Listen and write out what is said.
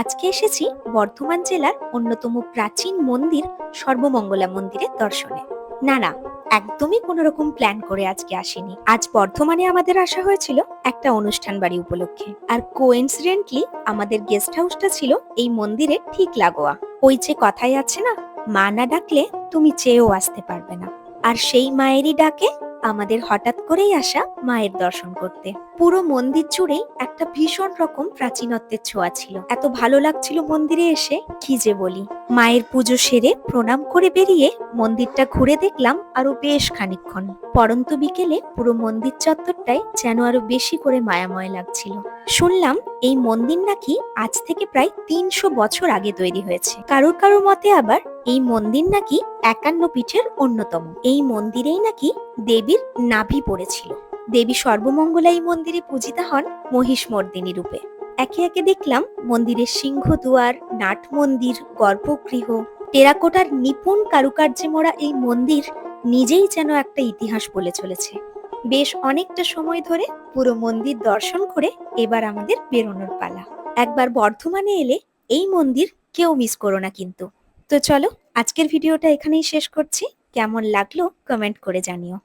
আজকে এসেছি বর্ধমান জেলার অন্যতম প্রাচীন মন্দির সর্বমঙ্গলা মন্দিরের দর্শনে। না না, একদমই কোনো রকম প্ল্যান করে আজকে আসিনি। আজ বর্ধমানে আমাদের আসা হয়েছিল একটা অনুষ্ঠান বাড়ি উপলক্ষে। আর কোইন্সিডেন্টলি আমাদের গেস্ট হাউসটা ছিল এই মন্দিরের ঠিক লাগোয়া। ওই যে কথাই আছে না, মা না ডাকলে তুমি চেয়েও আসতে পারবে না। আর সেই মায়েরই ডাকে আমাদের হঠাৎ করেই আসা মায়ের দর্শন করতে। পুরো মন্দির জুড়েই একটা ভীষণ রকম প্রাচীনত্বের ছোঁয়া ছিল। এত ভালো লাগছিল মন্দিরে এসে, কি যে বলি। মায়ের পুজো সেরে প্রণাম করে বেরিয়ে মন্দিরটা ঘুরে দেখলাম আরও বেশ খানিকক্ষণ। পরন্ত বিকেলে পুরো মন্দির চত্বরটাই যেন আরও বেশি করে মায়াময় লাগছিল। শুনলাম এই মন্দির নাকি আজ থেকে প্রায় তিনশো বছর আগে তৈরি হয়েছে। কারোর কারোর মতে আবার এই মন্দির নাকি একান্ন পীঠের অন্যতম। এই মন্দিরেই নাকি দেবীর নাভি পড়েছিল। দেবী সর্বমঙ্গলা এই মন্দিরে পূজিতা হন মহিষমর্দিনী রূপে। একে একে দেখলাম মন্দিরের সিংহ দুয়ার নাট মন্দির গর্ভগৃহ, টেরাকোটার নিপুণ কারুকার্যে মোড়া এই মন্দির নিজেই যেন একটা ইতিহাস বলে চলেছে। বেশ অনেকটা সময় ধরে পুরো মন্দির দর্শন করে এবার আমাদের বেরোনোর পালা। একবার বর্ধমানে এলে এই মন্দির কেউ মিস করো না কিন্তু। তো চলো, আজকের ভিডিওটা এখানেই শেষ করছি। কেমন লাগল কমেন্ট করে জানিও।